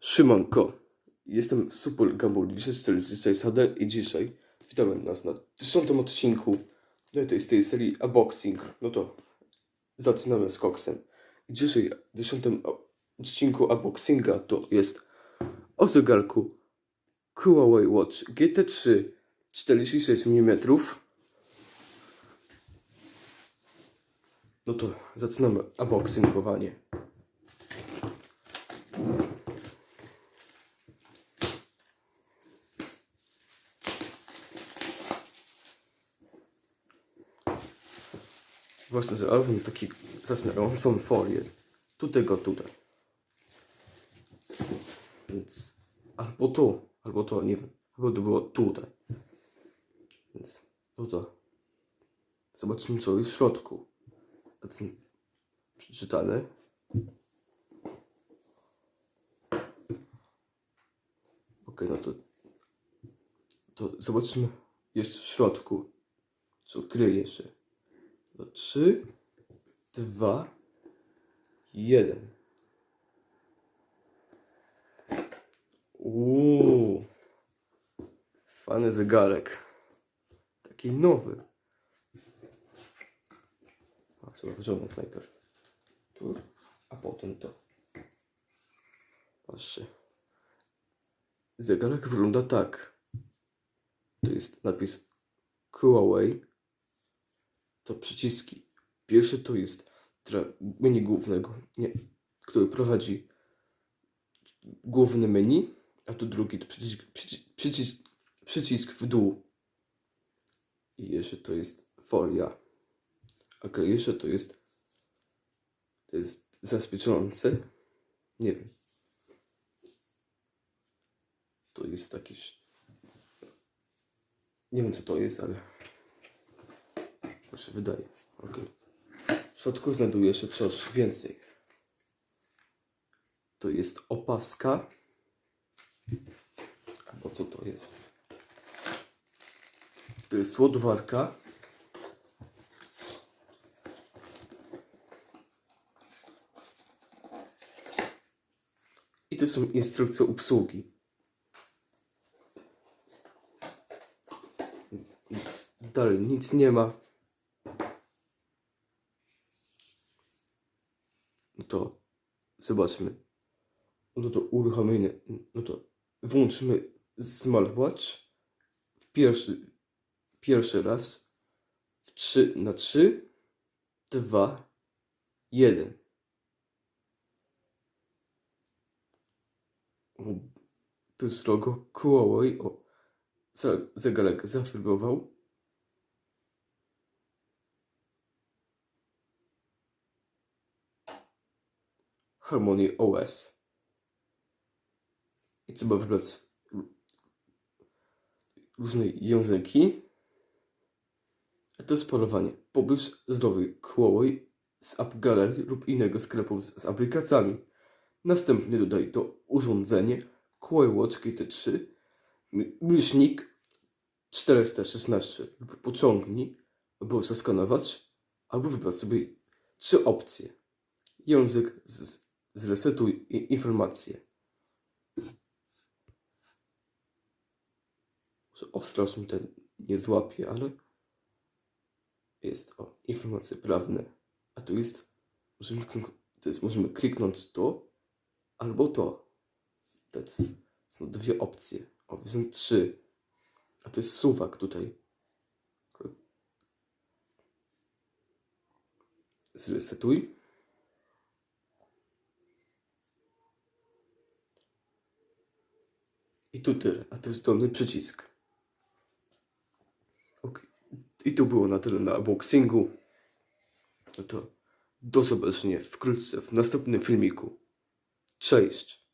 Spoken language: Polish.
Szymanko, jestem Super Gambol 246 HD i dzisiaj witamy nas na dziesiątym odcinku no to jest tej serii Unboxing. No to zaczynamy z koksem. Dzisiaj w dziesiątym odcinku Unboxinga to jest o zegarku Huawei Watch GT3 46 mm. No to zaczynamy unboxingowanie. Właśnie znalazłem taki zastanawiającą folię. Tutaj go tutaj. Więc albo tu, albo to, nie wiem. Albo to było tutaj. Więc no to zobaczymy co jest w środku. Więc Przeczytamy. Okej, no to to zobaczmy jest w środku. Co kryje się. To trzy, dwa, jeden. Uuu. Fajny zegarek. Taki nowy. A trzeba wyciągnąć najpierw. Tu, a potem to. Patrzcie. Zegarek wygląda tak. To jest napis Huawei to przyciski. Pierwszy to jest menu głównego, nie, który prowadzi główne menu, a tu drugi to przycisk, przycisk, przycisk, przycisk w dół. I jeszcze to jest folia. A jeszcze to jest to jest zabezpieczające. Nie wiem. To jest jakiś nie wiem co to jest, ale tak się wydaje. W środku znajduje się coś więcej. To jest opaska. Albo co to jest? To jest ładowarka. I to są instrukcje obsługi. Nic, dalej nic nie ma. No to zobaczmy. No to uruchomienie. No to włączymy smartwatch w pierwszy, pierwszy raz w 3 na 3, 2, 1. To jest logo Huawei. O, zegarek zafilmował. Harmony OS. I trzeba wybrać różne języki. A to jest polowanie. Pobierz zdrowy Huawei z App Gallery lub innego sklepu z, z aplikacjami. Następnie dodaj to urządzenie Huawei Watch GT3 my- myślnik 416 lub pociągnij, aby zaskanować, albo wybrać sobie trzy opcje. Język z, zresetuj informacje. Ostrożnie ten nie złapie, ale jest o informacje prawne. A tu jest, możemy, to jest, możemy kliknąć to albo to. To jest, są dwie opcje. O, są trzy. A to jest suwak tutaj. Zresetuj. I tu tyle, a to jest dolny przycisk. Ok. I to było na tyle na unboxingu. No to do zobaczenia wkrótce w następnym filmiku. Cześć!